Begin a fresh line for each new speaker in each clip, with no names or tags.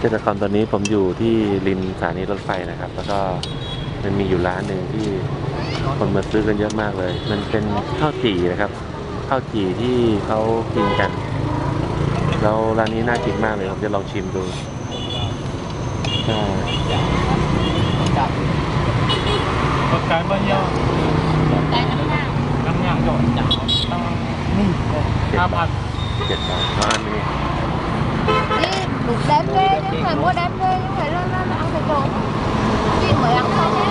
เกษตรกรตอนนี้ผมอยู่ที่ริมสถานีรถไฟนะครับ แล้วก็มันมีอยู่ร้านหนึ่งที่คนมาซื้อกันเยอะมากเลย มันเป็นข้าวจี่นะครับ ข้าวจี่ที่เขากินกัน แล้วร้านนี้น่ากินมากเลยผมจะลองชิมดูใช่
một cái bao nhiêu
Cái nấm nào?
năm ngàn rồi tăng hai bàn
เจ็ดบาทแล้วอันนี้
đủ đếm ghê chứ phải mua đếm ghê chứ phải lên ăn thịt trộn chị mới ăn thôi
nha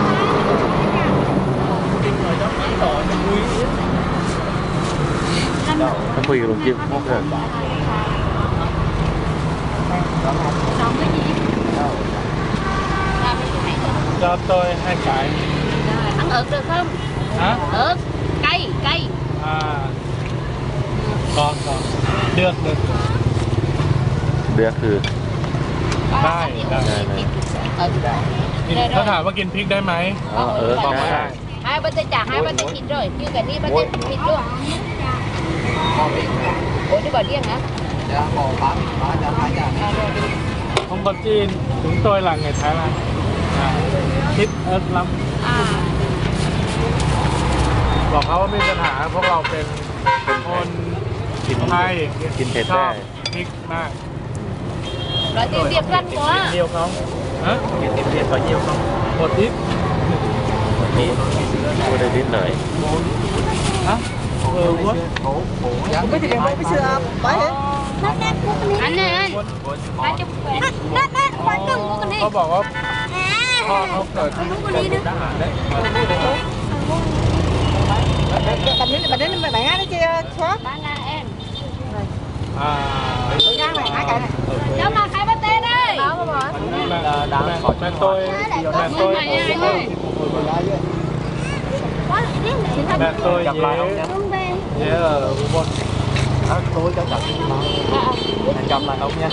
nhé nó khuya luôn chứ mốt rồi
cho tôi hai cái.
Ăn ớt được không?
Hả?
Ớt cay, cay.
à. Còn còn được được.
เดือคือ
ได้ได้
ได้ได้
ớt Đây
ถ้า
rồi
ถามว่ากินพริกได้ไหม
อ๋อเออ
บอก
ได้
ไม่ได้
hai bên tay chả hai bên tay thịt rồi như cái này bên tay thịt luôn ủa đi bỏ điên hả À, rồi đi.
ผมคนจีนถึงตัวหลังไงไทยละอ่าคิดเอิร์ธล
à ำ
บอกเขาว่าไม่มีปัญหาพวกเราเป็น
เป็น
คน
กิน
ไทย
กินเผ็ด
ชอ
ได้
บพริกมาก
rồi tìm việc gắn
กิน
quá
เดียวเขาฮะ
กินเผ็ดก็เยี่ยวเขา
หมดพริก
นี่พูดได้นิดหน่อย
ฮะเออวะ
Mấy thì em mới xưa bái hết.
anh này anh hai chục quẹt đất đất quẹt đừng mua cái
เขา
này
บอกว่า
à
พ่อเขาเกิด
mua cái này nữa
ทหารได้
Bạn đến bạn đến bạn ăn đấy chị xóa.
ba la em
อ่า
Tôi nhang này hai cái này.
Này thì
แม่
thật
tôi nhé
Đúng về
nhé ở Ubon
tôi cho chặt nó.
À,
Cầm lại ông nha.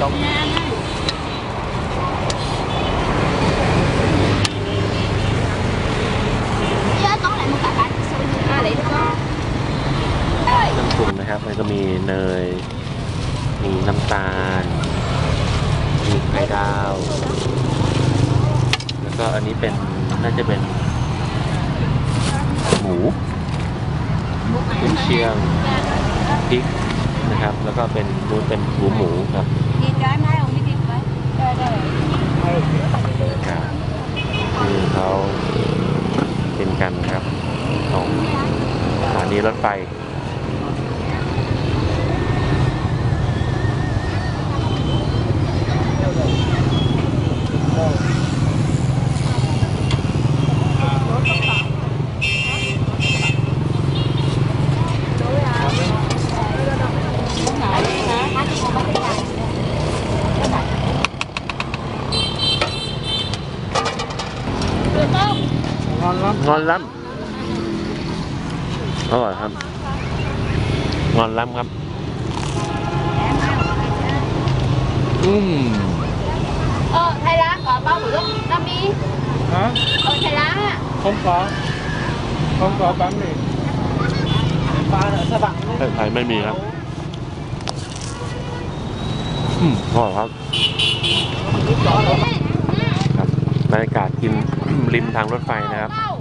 Trong
nhà anh ơi. Chứ có lại một cả bát À, lấy được không? Ơi,
น้ำปรุงนะครับมันก็มีเนย มีน้ำตาลมี ไข่ดาว แล้วก็อันนี้เป็นน่าจะเป็น หมูกุนเชียงพริกนะครับ แล้วก็เป็นนูนเป็นหมูหมูครับ
thịt cái mai không biết thịt mấy Đây, đây
ครับคือเขาเป็นกันครับของสถานีรถไฟ
ngon lắm
งอนล้ำอร่อยครับ งอนล้ำครับ อืม
Ờ, Thái Lan có bao bữa lúc Nam đi
hả
Ở Thái Lan á
không có không có bán mì
ba nữa sao bạn
ไทยไม่มีครับอืมอร่อยครับครั บรรยากาศกิน ริมทางรถไฟนะครับ
Tao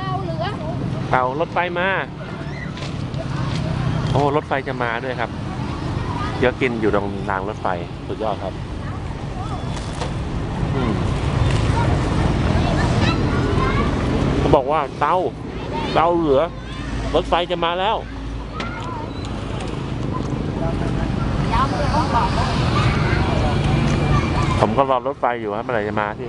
Tao lửa
เต่ารถไฟมา โอ้ รถไฟจะมาด้วยครับ เดี๋ยวกินอยู่ตรงรางรถไฟ สุดยอดครับเขาบอกว่าเตาเตาเหลือ รถไฟจะมาแล้วผมก็รอรถไฟอยู่ครับเมื่อไหร่จะมาที่